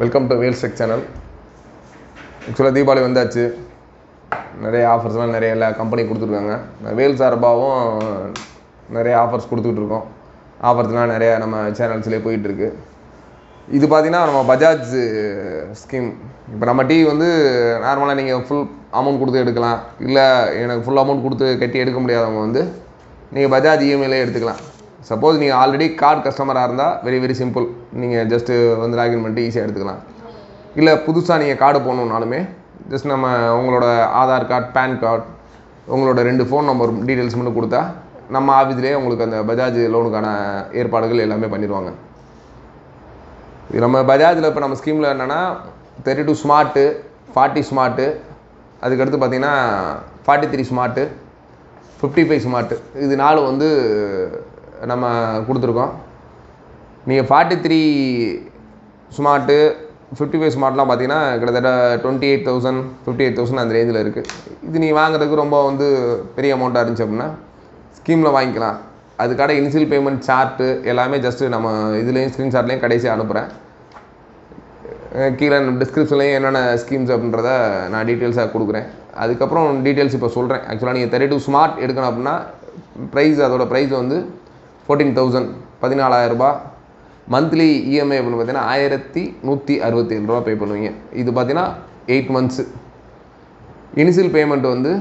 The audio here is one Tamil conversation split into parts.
Welcome to Vel check channel ஆக்சுவலாக தீபாவளி வந்தாச்சு. நிறைய ஆஃபர்ஸ்லாம் நிறைய எல்லா கம்பெனி கொடுத்துருக்காங்க. வேல் சார்பாகவும் நிறைய ஆஃபர்ஸ் கொடுத்துட்ருக்கோம் ஆஃபர்ஸ்லாம் நிறைய நம்ம சேனல்ஸ்லேயே போயிட்டுருக்கு. இது பார்த்திங்கன்னா நம்ம பஜாஜ் ஸ்கீம் இப்போ நம்ம டிவி வந்து நார்மலாக நீங்கள் ஃபுல் அமௌண்ட் கொடுத்து எடுக்கலாம். இல்லை எனக்கு ஃபுல் அமௌண்ட் கொடுத்து கட்டி எடுக்க முடியாதவங்க வந்து நீங்கள் பஜாஜ் இஎம்ஐலே எடுத்துக்கலாம். சப்போஸ் நீங்கள் ஆல்ரெடி கார்டு கஸ்டமராக இருந்தால் வெரி வெரி சிம்பிள் நீங்கள் ஜஸ்ட்டு வந்து லாகின் பண்ணிட்டு ஈஸியாக எடுத்துக்கலாம். இல்லை புதுசாக நீங்கள் கார்டு போகணுன்னாலுமே ஜஸ்ட் நம்ம உங்களோட ஆதார் கார்டு பேன் கார்டு உங்களோட ரெண்டு ஃபோன் நம்பர் டீட்டெயில்ஸ் மட்டும் கொடுத்தா நம்ம ஆஃபீஸ்லேயே உங்களுக்கு அந்த பஜாஜ் லோனுக்கான ஏற்பாடுகள் எல்லாமே பண்ணிடுவாங்க. இது நம்ம பஜாஜில் இப்போ நம்ம ஸ்கீமில் என்னென்னா thirty two smart forty smart அதுக்கடுத்து பார்த்தீங்கன்னா forty three smart fifty five smart இது நாலு வந்து நம்ம கொடுத்துருக்கோம். நீங்கள் forty three smart fifty five ஸ்மார்ட்லாம் பார்த்தீங்கன்னா கிட்டத்தட்ட twenty eight thousand fifty eight thousand அந்த ரேஞ்சில் இருக்குது இது நீங்கள் வாங்குறதுக்கு ரொம்ப வந்து பெரிய அமௌண்ட்டாக இருந்துச்சு அப்படின்னா ஸ்கீமில் வாங்கிக்கலாம். அதுக்கான இனிஷியல் பேமெண்ட் சார்ட்டு எல்லாமே ஜஸ்ட்டு நம்ம இதுலேயும் ஸ்க்ரீன்ஷாட்லேயும் கடைசியாக அனுப்புகிறேன் கீழே டிஸ்கிரிப்ஷன்லேயும் என்னென்ன ஸ்கீம்ஸ் அப்படின்றத நான் டீட்டெயில்ஸாக கொடுக்குறேன். அதுக்கப்புறம் டீட்டெயில்ஸ் இப்போ சொல்கிறேன் ஆக்சுவலாக நீங்கள் தேர்ட்டி டூ ஸ்மார்ட் எடுக்கணும் அப்படின்னா ப்ரைஸ் அதோடய ப்ரைஸ் வந்து ஃபோர்டீன் தௌசண்ட் பதினாலாயிரரூபா மந்த்லி இஎம்ஐ அப்படின்னு பார்த்தீங்கன்னா ஆயிரத்தி நூற்றி அறுபத்தி ஏழு ரூபா பே பண்ணுவீங்க. இது பார்த்தீங்கன்னா எயிட் மந்த்ஸு இனிஷியல் பேமெண்ட் வந்து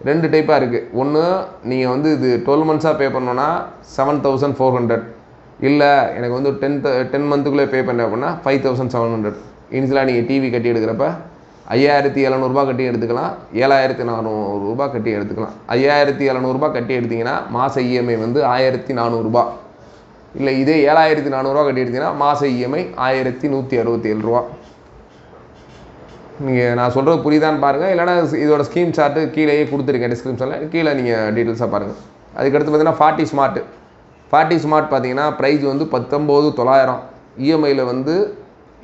ரெண்டு டைப்பாக இருக்குது ஒன்று நீங்கள் வந்து இது டுவெல் மந்த்ஸாக பே பண்ணோன்னா செவன் தௌசண்ட் ஃபோர் ஹண்ட்ரட் இல்லை எனக்கு வந்து டென் டென் மந்த்துக்குள்ளே பே பண்ண அப்படின்னா ஃபைவ் தௌசண்ட் செவன் ஹண்ட்ரட் இனிஷியலாக நீங்கள் டிவி கட்டி எடுக்கிறப்ப ஐயாயிரத்தி எழுநூறுபா கட்டி எடுத்துக்கலாம். ஏழாயிரத்தி நானூறுரூபா கட்டி எடுத்துக்கலாம். ஐயாயிரத்தி எழுநூறுபா கட்டி எடுத்தீங்கன்னா மாத இஎம்ஐ வந்து ஆயிரத்தி நானூறுரூபா இல்லை இதே ஏழாயிரத்தி நானூறுரூவா கட்டி எடுத்தீங்கன்னா மாத இஎம்ஐ ஆயிரத்தி நூற்றி அறுபத்தி ஏழு ரூபா நீங்கள் நான் சொல்கிறது புரியுதான்னு பாருங்கள் இல்லைனா இதோட ஸ்கீம் சார்ட்டு கீழேயே கொடுத்துருக்கேன் டிஸ்கிரிப்ஷனில் கீழே நீங்கள் டீட்டெயில்ஸாக பாருங்கள் அதுக்கடுத்து பார்த்தீங்கன்னா ஃபார்ட்டி ஸ்மார்ட்டு ஃபார்ட்டி ஸ்மார்ட் பார்த்தீங்கன்னா ப்ரைஸ் வந்து பத்தொம்போது தொள்ளாயிரம். இஎம்ஐயில் வந்து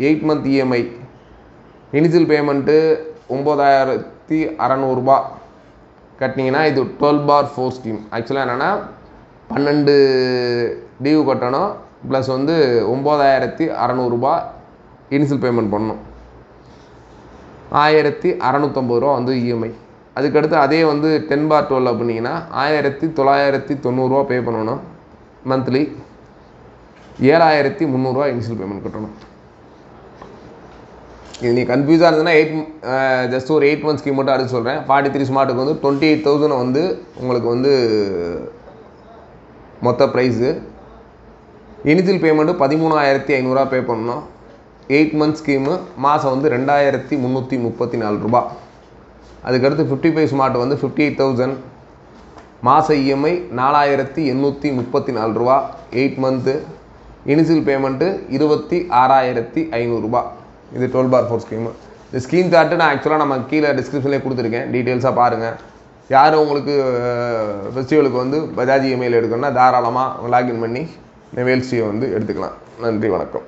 eight month EMI. Initial payment ஒம்பதாயிரத்தி அறநூறுபா கட்டினீங்கன்னா இது டுவெல் பார் ஃபோர் ஸ்கீம். ஆக்சுவலாக என்னென்னா பன்னெண்டு டியூ கட்டணும் ப்ளஸ் வந்து ஒம்பதாயிரத்தி அறநூறுபா இனிஷியல் பேமெண்ட் பண்ணணும். ஆயிரத்தி அறநூற்றம்பது ரூபா வந்து இஎம்ஐ அதுக்கடுத்து அதே வந்து டென் பார் டுவெல் அப்படின்னீங்கன்னா ஆயிரத்தி தொள்ளாயிரத்தி தொண்ணூறுரூவா பே பண்ணணும் மந்த்லி. ஏழாயிரத்தி முந்நூறுரூவா இனிஷியல் பேமெண்ட் கட்டணும். இது நீ கன்ஃபியூஸாக இருந்ததுன்னா எயிட் ஜஸ்ட் ஒரு எயிட் மந்த் ஸ்கீம் மட்டும் அடுத்து சொல்கிறேன் ஃபார்ட்டி த்ரீ ஸ்மார்ட்டுக்கு வந்து டுவெண்ட்டி எயிட் தௌசண்ட் வந்து உங்களுக்கு வந்து மொத்த ப்ரைஸு இனிஷியல் பேமெண்ட்டு பதிமூணாயிரத்தி ஐநூறுரூவா பே பண்ணணும். எயிட் மந்த் ஸ்கீமு மாதம் வந்து ரெண்டாயிரத்தி முந்நூற்றி முப்பத்தி நாலு ரூபா. அதுக்கடுத்து ஃபிஃப்டி ஃபைவ் ஸ்மார்ட் வந்து ஃபிஃப்டி எயிட் தௌசண்ட் மாத இஎம்ஐ நாலாயிரத்தி எண்ணூற்றி முப்பத்தி நாலு ரூபா. எயிட் மந்த்து இனிஷியல் பேமெண்ட்டு இருபத்தி ஆறாயிரத்தி ஐநூறுரூபா இது டுவெல் பார் ஃபோர் ஸ்கீமு இந்த ஸ்கீம் சார்ட்டு நான் ஆக்சுவலாக நம்ம கீழே டிஸ்கிரிப்ஷன்லேயே கொடுத்துருக்கேன். டீட்டெயில்ஸாக பாருங்கள் யார் உங்களுக்கு ஃபெஸ்டிவலுக்கு வந்து பஜாஜ் இமெயில் எடுக்கணும்னா தாராளமாக லாகின் பண்ணி வேல்ஸ்டியை வந்து எடுத்துக்கலாம். நன்றி வணக்கம்.